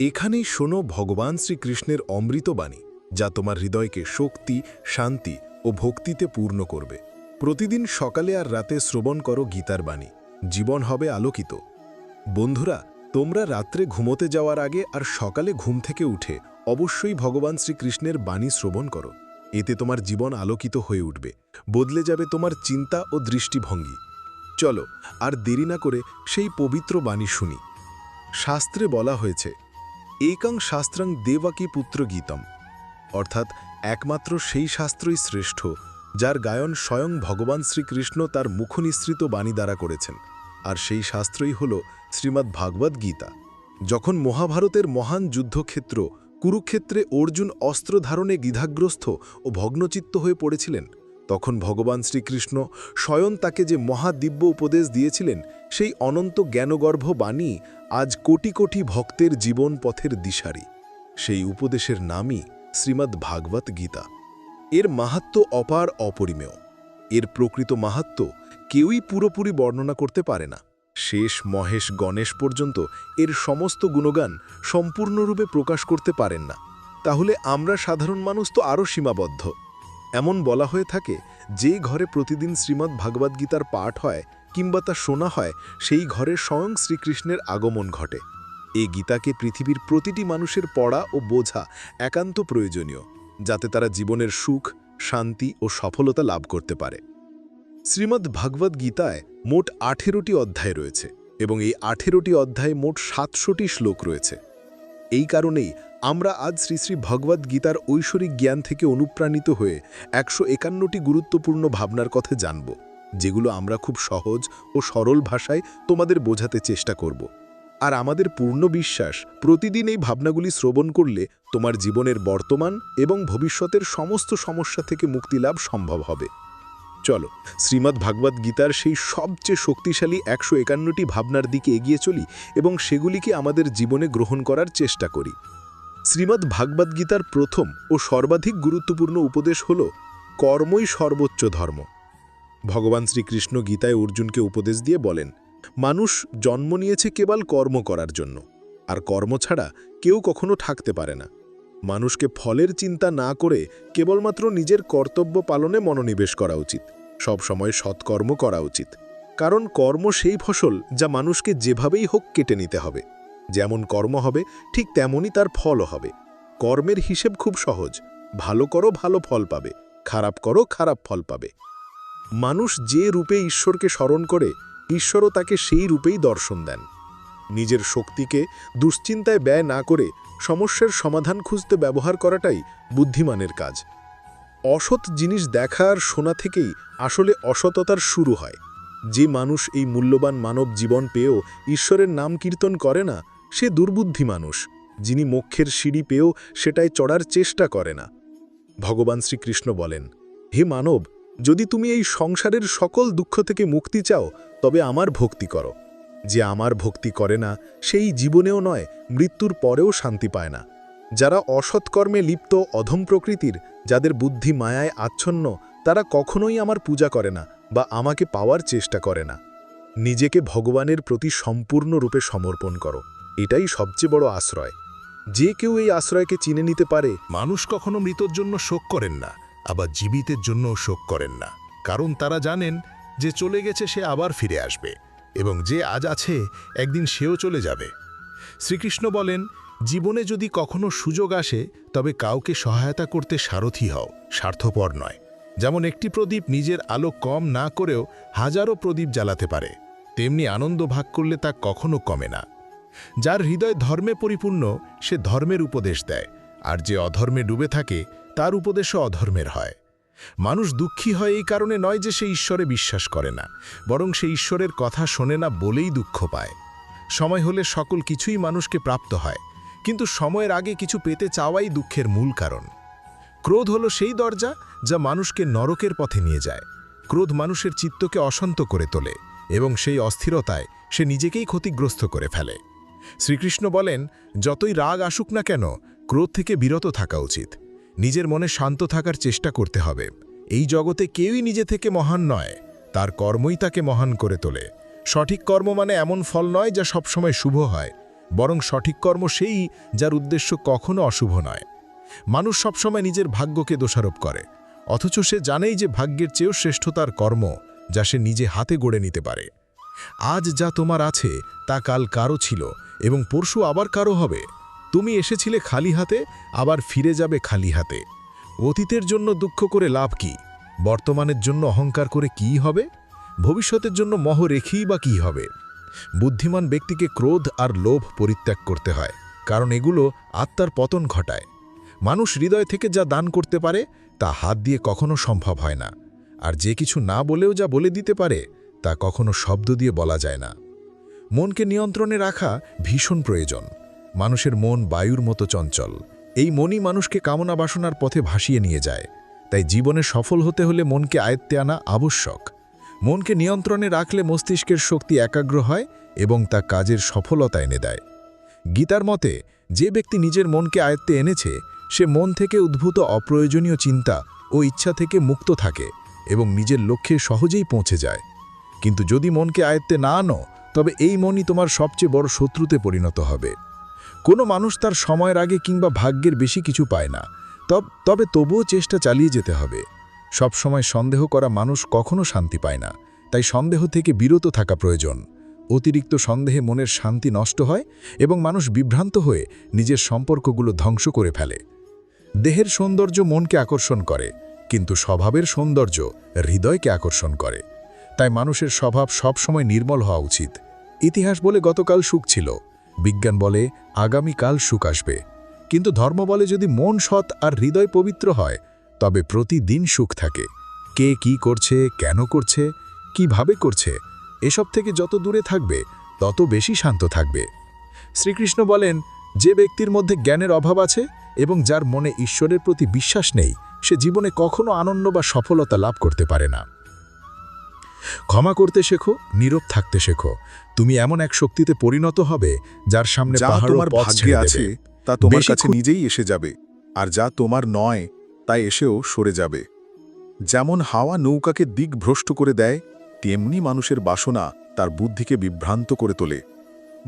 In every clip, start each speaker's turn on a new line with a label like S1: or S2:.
S1: এখানেই শোনো ভগবান শ্রীকৃষ্ণের অমৃতবাণী, যা তোমার হৃদয়কে শক্তি, শান্তি ও ভক্তিতে পূর্ণ করবে। প্রতিদিন সকালে আর রাতে শ্রবণ করো গীতার বাণী, জীবন হবে আলোকিত। বন্ধুরা, তোমরা রাত্রে ঘুমোতে যাওয়ার আগে আর সকালে ঘুম থেকে উঠে অবশ্যই ভগবান শ্রীকৃষ্ণের বাণী শ্রবণ করো। এতে তোমার জীবন আলোকিত হয়ে উঠবে, বদলে যাবে তোমার চিন্তা ও দৃষ্টিভঙ্গি। চলো, আর দেরি না করে সেই পবিত্র বাণী শুনি। শাস্ত্রে বলা হয়েছে একং শাস্ত্রং দেবাকী পুত্র গীতম। অর্থাৎ একমাত্র সেই শাস্ত্রই শ্রেষ্ঠ, যার গায়ন স্বয়ং ভগবান শ্রীকৃষ্ণ তার মুখনিসৃত বাণী দ্বারা করেছেন। আর সেই শাস্ত্রই হল শ্রীমদ্ ভাগবত গীতা। যখন মহাভারতের মহান যুদ্ধক্ষেত্র কুরুক্ষেত্রে অর্জুন অস্ত্র ধারণে দ্বিধাগ্রস্ত ও ভগ্নচিত্ত হয়ে পড়েছিলেন তখন ভগবান শ্রীকৃষ্ণ স্বয়ং তাকে যে মহাদিব্য উপদেশ দিয়েছিলেন, সেই অনন্ত জ্ঞানগর্ভ বাণী আজ কোটি কোটি ভক্তের জীবন পথের দিশারি। সেই উপদেশের নামই শ্রীমদ্ ভাগবত গীতা। এর মাহাত্ম অপার অপরিমেয়। এর প্রকৃত মাহাত্ম কেউই পুরোপুরি বর্ণনা করতে পারে না। শেষ মহেশ গণেশ পর্যন্ত এর সমস্ত গুণগান সম্পূর্ণরূপে প্রকাশ করতে পারেন না। তাহলে আমরা সাধারণ মানুষ তো আরও সীমাবদ্ধ। এমন বলা হয়ে থাকে, যে ঘরে প্রতিদিন শ্রীমদ্ ভাগবত গীতার পাঠ হয় কিংবা তা শোনা হয়, সেই ঘরে স্বয়ং শ্রীকৃষ্ণের আগমন ঘটে। এই গীতাকে পৃথিবীর প্রতিটি মানুষের পড়া ও বোঝা একান্ত প্রয়োজনীয়, যাতে তারা জীবনের সুখ, শান্তি ও সফলতা লাভ করতে পারে। শ্রীমদ্ ভাগবত গীতায় মোট আঠেরোটি অধ্যায় রয়েছে এবং এই আঠেরোটি অধ্যায়ে মোট সাতশোটি শ্লোক রয়েছে। এই কারণেই আমরা আজ শ্রী শ্রী ভগবদ্ গীতার ঐশ্বরিক জ্ঞান থেকে অনুপ্রাণিত হয়ে একশো একান্নটি গুরুত্বপূর্ণ ভাবনার কথা জানব, যেগুলো আমরা খুব সহজ ও সরল ভাষায় তোমাদের বোঝাতে চেষ্টা করব। আর আমাদের পূর্ণ বিশ্বাস, প্রতিদিন এই ভাবনাগুলি শ্রবণ করলে তোমার জীবনের বর্তমান এবং ভবিষ্যতের সমস্ত সমস্যা থেকে মুক্তিলাভ সম্ভব হবে। চলো, শ্রীমদ্ ভাগবত গীতার সেই সবচেয়ে শক্তিশালী একশো একান্নটি ভাবনার দিকে এগিয়ে চলি এবং সেগুলিকে আমাদের জীবনে গ্রহণ করার চেষ্টা করি। শ্রীমদ্ ভাগবত গীতার প্রথম ও সর্বাধিক গুরুত্বপূর্ণ উপদেশ হল কর্মই সর্বোচ্চ ধর্ম। ভগবান শ্রীকৃষ্ণ গীতায় অর্জুনকে উপদেশ দিয়ে বলেন, মানুষ জন্ম নিয়েছে কেবল কর্ম করার জন্য, আর কর্ম ছাড়া কেউ কখনো থাকতে পারে না। মানুষকে ফলের চিন্তা না করে কেবলমাত্র নিজের কর্তব্য পালনে মনোনিবেশ করা উচিত, সব সময় সৎকর্ম করা উচিত। কারণ কর্ম সেই ফসল যা মানুষকে যেভাবেই হোক কেটে নিতে হবে। যেমন কর্ম হবে, ঠিক তেমনই তার ফলও হবে। কর্মের হিসেব খুব সহজ। ভালো করো, ভালো ফল পাবে। খারাপ করো, খারাপ ফল পাবে। মানুষ যে রূপে ঈশ্বরকে স্মরণ করে, ঈশ্বরও তাকে সেই রূপেই দর্শন দেন। নিজের শক্তিকে দুশ্চিন্তায় ব্যয় না করে সমস্যার সমাধান খুঁজতে ব্যবহার করাটাই বুদ্ধিমানের কাজ। অসৎ জিনিস দেখা আর শোনা থেকেই আসলে অসততার শুরু হয়। যে মানুষ এই মূল্যবান মানব জীবন পেয়েও ঈশ্বরের নাম কীর্তন করে না সে দুর্বুদ্ধি মানুষ, যিনি মোক্ষের সিঁড়ি পেয়েও সেটায় চড়ার চেষ্টা করে না। ভগবান শ্রীকৃষ্ণ বলেন, হে মানব, যদি তুমি এই সংসারের সকল দুঃখ থেকে মুক্তি চাও, তবে আমার ভক্তি করো। যে আমার ভক্তি করে না, সেই জীবনেও নয়, মৃত্যুর পরেও শান্তি পায় না। যারা অসৎকর্মে লিপ্ত অধম প্রকৃতির, যাদের বুদ্ধি মায়ায় আচ্ছন্ন, তারা কখনোই আমার পূজা করে না বা আমাকে পাওয়ার চেষ্টা করে না। নিজেকে ভগবানের প্রতি সম্পূর্ণরূপে সমর্পণ করো। এটাই সবচেয়ে বড় আশ্রয়। যে কেউ এই আশ্রয়কে চিনে নিতে পারে,
S2: মানুষ কখনো মৃতর জন্য শোক করেন না, আবার জীবিতের জন্যও শোক করেন না। কারণ তারা জানেন যে চলে গেছে সে আবার ফিরে আসবে, এবং যে আজ আছে, একদিন সেও চলে যাবে। শ্রীকৃষ্ণ বলেন, জীবনে যদি কখনো সুযোগ আসে, তবে কাউকে সহায়তা করতে সারথি হও, স্বার্থপর নয়। যেমন একটি প্রদীপ নিজের আলো কম না করেও হাজারো প্রদীপ জ্বালাতে পারে, তেমনি আনন্দ ভাগ করলে তা কখনো কমে না। যার হৃদয় ধর্মে পরিপূর্ণ, সে ধর্মের উপদেশ দেয়। আর যে অধর্মে ডুবে থাকে, তার উপদেশও অধর্মের হয়। মানুষ দুঃখী হয় এই কারণে নয় যে সে ঈশ্বরে বিশ্বাস করে না, বরং সে ঈশ্বরের কথা শোনে না বলেই দুঃখ পায়। সময় হলে সকল কিছুই মানুষকে প্রাপ্ত হয়, কিন্তু সময়ের আগে কিছু পেতে চাওয়াই দুঃখের মূল কারণ। ক্রোধ হলো সেই দরজা যা মানুষকে নরকের পথে নিয়ে যায়। ক্রোধ মানুষের চিত্তকে অশান্ত করে তোলে, এবং সেই অস্থিরতায় সে নিজেকেই ক্ষতিগ্রস্ত করে ফেলে। শ্রীকৃষ্ণ বলেন, যতই রাগ আসুক না কেন, ক্রোধ থেকে বিরত থাকা উচিত। নিজের মনে শান্ত থাকার চেষ্টা করতে হবে। এই জগতে কেউই নিজে থেকে মহান নয়। তার কর্মই তাকে মহান করে তোলে। সঠিক কর্ম মানে এমন ফল নয় যা সবসময় শুভ হয়। বরং সঠিক কর্ম সেই যার উদ্দেশ্য কখনো অশুভ নয়। মানুষ সবসময় নিজের ভাগ্যকে দোষারোপ করে। অথচ সে জানেই যে ভাগ্যের চেয়েও শ্রেষ্ঠ তার কর্ম, যা সে নিজে হাতে গড়ে নিতে পারে। আজ যা তোমার আছে, তা কাল কারও ছিল এবং পরশু আবার কারও হবে। তুমি এসেছিলে খালি হাতে, আবার ফিরে যাবে খালি হাতে। অতীতের জন্য দুঃখ করে লাভ কি? বর্তমানের জন্য অহংকার করে কি হবে? ভবিষ্যতের জন্য মহ রেখেই বা কী হবে? বুদ্ধিমান ব্যক্তিকে ক্রোধ আর লোভ পরিত্যাগ করতে হয়, কারণ এগুলো আত্মার পতন ঘটায়। মানুষ হৃদয় থেকে যা দান করতে পারে, তা হাত দিয়ে কখনো সম্ভব হয় না। আর যে কিছু না বলেও যা বলে দিতে পারে তা কখনো শব্দ দিয়ে বলা যায় না। মনকে নিয়ন্ত্রণে রাখা ভীষণ প্রয়োজন। মানুষের মন বায়ুর মতো চঞ্চল। এই মনই মানুষকে কামনা বাসনার পথে ভাসিয়ে নিয়ে যায়। তাই জীবনে সফল হতে হলে মনকে আয়ত্তে আনা আবশ্যক। মনকে নিয়ন্ত্রণে রাখলে মস্তিষ্কের শক্তি একাগ্র হয় এবং তা কাজের সফলতা এনে দেয়। গীতার মতে, যে ব্যক্তি নিজের মনকে আয়ত্তে এনেছে, সে মন থেকে উদ্ভূত অপ্রয়োজনীয় চিন্তা ও ইচ্ছা থেকে মুক্ত থাকে এবং নিজের লক্ষ্যে সহজেই পৌঁছে যায়। কিন্তু যদি মনকে আয়ত্তে না আনো, তবে এই মনই তোমার সবচেয়ে বড় শত্রুতে পরিণত হবে। কোনো মানুষ তার সময়ের আগে কিংবা ভাগ্যের বেশি কিছু পায় না। তব, তবে তবুও চেষ্টা চালিয়ে যেতে হবে। সব সময় সন্দেহ করা মানুষ কখনো শান্তি পায় না। তাই সন্দেহ থেকে বিরত থাকা প্রয়োজন। অতিরিক্ত সন্দেহে মনের শান্তি নষ্ট হয় এবং মানুষ বিভ্রান্ত হয়ে নিজের সম্পর্কগুলো ধ্বংস করে ফেলে। দেহের সৌন্দর্য মনকে আকর্ষণ করে, কিন্তু স্বভাবের সৌন্দর্য হৃদয়কে আকর্ষণ করে। তাই মানুষের স্বভাব সবসময় নির্মল হওয়া উচিত। ইতিহাস বলে গতকাল সুখ ছিল। বিজ্ঞান বলে আগামীকাল সুখ আসবে। কিন্তু ধর্ম বলে যদি মন সৎ আর হৃদয় পবিত্র হয়, তবে প্রতিদিন সুখ থাকে। কে কি করছে, কেন করছে, কীভাবে করছে, এসব থেকে যত দূরে থাকবে, তত বেশি শান্ত থাকবে। শ্রীকৃষ্ণ বলেন, যে ব্যক্তির মধ্যে জ্ঞানের অভাব আছে এবং যার মনে ঈশ্বরের প্রতি বিশ্বাস নেই, সে জীবনে কখনো আনন্দ বা সফলতা লাভ করতে পারে না। ক্ষমা করতে শেখো নীরব থাকতে শেখো। তুমি এমন এক শক্তিতে পরিণত হবে যার সামনে
S1: তোমার ভাগ্যে আছে তা তোমার কাছে নিজেই এসে যাবে আর যা তোমার নয় তা এসেও সরে যাবে। যেমন হাওয়া নৌকাকে দিক ভ্রষ্ট করে দেয় তেমনি মানুষের বাসনা তার বুদ্ধিকে বিভ্রান্ত করে তোলে।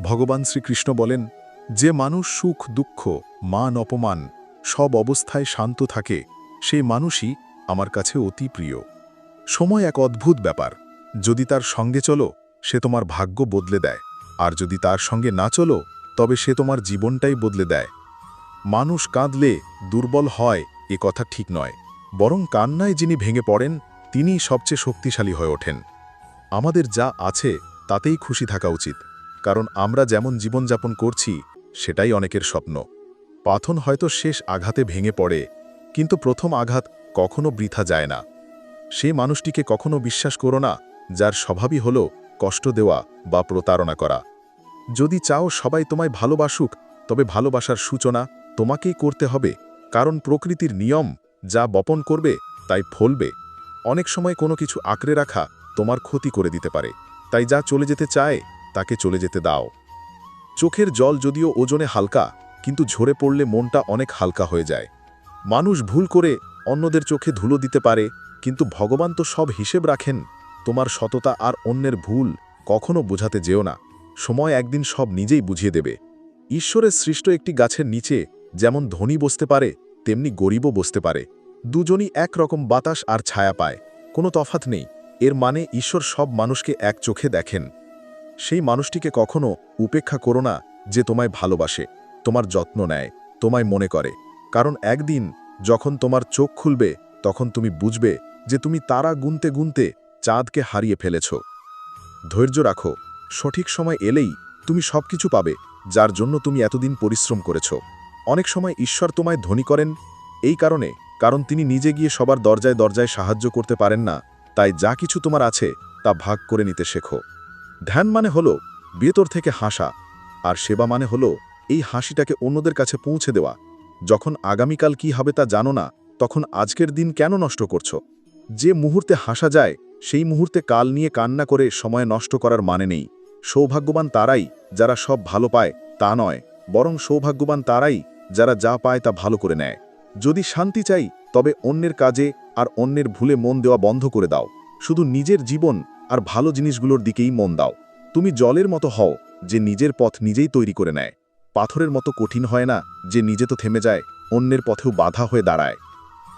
S1: ভগবান শ্রীকৃষ্ণ বলেন যে মানুষ সুখ দুঃখ মান অপমান সব অবস্থায় শান্ত থাকে সেই মানুষই আমার কাছে অতি প্রিয়। সময় এক অদ্ভুত ব্যাপার। যদি তার সঙ্গে চলো, সে তোমার ভাগ্য বদলে দেয়। আর যদি তার সঙ্গে না চলো, তবে সে তোমার জীবনটাই বদলে দেয়। মানুষ কাঁদলে দুর্বল হয়, এ কথা ঠিক নয়। বরং কান্নায় যিনি ভেঙে পড়েন, তিনিই সবচেয়ে শক্তিশালী হয়ে ওঠেন। আমাদের যা আছে, তাতেই খুশি থাকা উচিত। কারণ আমরা যেমন জীবনযাপন করছি, সেটাই অনেকের স্বপ্ন। পাথন হয়তো শেষ আঘাতে ভেঙে পড়ে, কিন্তু প্রথম আঘাত কখনো বৃথা যায় না। সে মানুষটিকে কখনো বিশ্বাস করো না যার স্বভাবই হল কষ্ট দেওয়া বা প্রতারণা করা। যদি চাও সবাই তোমায় ভালোবাসুক, তবে ভালোবাসার সূচনা তোমাকেই করতে হবে, কারণ প্রকৃতির নিয়ম যা বপন করবে তাই ফলবে। অনেক সময় কোনো কিছু আঁকড়ে রাখা তোমার ক্ষতি করে দিতে পারে, তাই যা চলে যেতে চায় তাকে চলে যেতে দাও। চোখের জল যদিও ওজনে হালকা, কিন্তু ঝরে পড়লে মনটা অনেক হালকা হয়ে যায়। মানুষ ভুল করে অন্যদের চোখে ধুলো দিতে পারে, কিন্তু ভগবান তো সব হিসেব রাখেন। তোমার সততা আর অন্যের ভুল কখনো বোঝাতে যেও না। সময় একদিন সব নিজেই বুঝিয়ে দেবে। ঈশ্বরের সৃষ্ট একটি গাছের নিচে যেমন ধনী বসতে পারে, তেমনি গরিবও বসতে পারে। দুজনই একরকম বাতাস আর ছায়া পায়। কোনো তফাত নেই। এর মানে ঈশ্বর সব মানুষকে এক চোখে দেখেন। সেই মানুষটিকে কখনো উপেক্ষা করো না যে তোমায় ভালোবাসে, তোমার যত্ন নেয়, তোমায় মনে করে। কারণ একদিন যখন তোমার চোখ খুলবে, তখন তুমি বুঝবে যে তুমি তারা গুনতে গুনতে চাঁদকে হারিয়ে ফেলেছ। ধৈর্য রাখো, সঠিক সময় এলেই তুমি সবকিছু পাবে, যার জন্য তুমি এতদিন পরিশ্রম করেছ। অনেক সময় ঈশ্বর তোমায় ধনী করেন, এই কারণে, কারণ তিনি নিজে গিয়ে সবার দরজায় দরজায় সাহায্য করতে পারেন না, তাই যা কিছু তোমার আছে, তা ভাগ করে নিতে শেখো। ধ্যান মানে হলো, ভেতর থেকে হাসা, আর সেবা মানে হলো, এই হাসিটাকে অন্যদের কাছে পৌঁছে দেওয়া। যখন আগামীকাল কি হবে তা জানো না, তখন আজকের দিন কেন নষ্ট করছ? যে মুহূর্তে হাসা যায় সেই মুহূর্তে কাল নিয়ে কান্না করে সময় নষ্ট করার মানে নেই। সৌভাগ্যবান তারাই যারা সব ভালো পায় তা নয়, বরং সৌভাগ্যবান তারাই যারা যা পায় তা ভালো করে নেয়। যদি শান্তি চাই, তবে অন্যের কাজে আর অন্যের ভুলে মন দেওয়া বন্ধ করে দাও। শুধু নিজের জীবন আর ভালো জিনিসগুলোর দিকেই মন দাও। তুমি জলের মতো হও, যে নিজের পথ নিজেই তৈরি করে নেয়। পাথরের মতো কঠিন হয় না, যে নিজে তো থেমে যায়, অন্যের পথেও বাধা হয়ে দাঁড়ায়।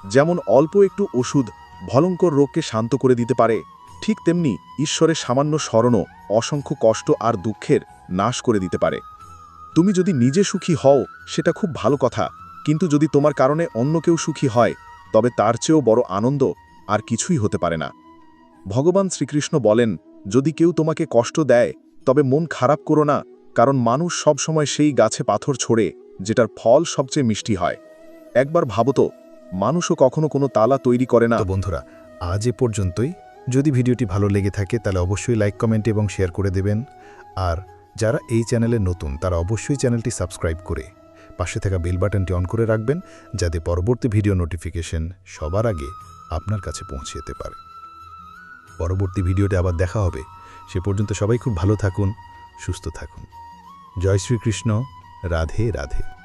S1: যেমন অল্প একটু ওষুধ ভয়ঙ্কর রোগকে শান্ত করে দিতে পারে। ঠিক তেমনি ঈশ্বরের সামান্য স্মরণও অসংখ্য কষ্ট আর দুঃখের নাশ করে দিতে পারে। তুমি যদি নিজে সুখী হও, সেটা খুব ভালো কথা। কিন্তু যদি তোমার কারণে অন্য কেউ সুখী হয়, তবে তার চেয়েও বড় আনন্দ আর কিছুই হতে পারে না। ভগবান শ্রীকৃষ্ণ বলেন, যদি কেউ তোমাকে কষ্ট দেয়, তবে মন খারাপ করো না, কারণ মানুষ সবসময় সেই গাছে পাথর ছোড়ে, যেটার ফল সবচেয়ে মিষ্টি হয়। একবার ভাবো তো মানুষও কখনো কোনো তালা তৈরি করে না।
S2: বন্ধুরা, আজ এ পর্যন্তই। যদি ভিডিওটি ভালো লেগে থাকে, তাহলে অবশ্যই লাইক, কমেন্ট এবং শেয়ার করে দেবেন। আর যারা এই চ্যানেলে নতুন, তারা অবশ্যই চ্যানেলটি সাবস্ক্রাইব করে পাশে থাকা বেল বাটনটি অন করে রাখবেন, যাতে পরবর্তী ভিডিও নোটিফিকেশন সবার আগে আপনার কাছে পৌঁছে যেতে পারে। পরবর্তী ভিডিওতে আবার দেখা হবে। সে পর্যন্ত সবাই খুব ভালো থাকুন, সুস্থ থাকুন। জয় শ্রীকৃষ্ণ। রাধে রাধে।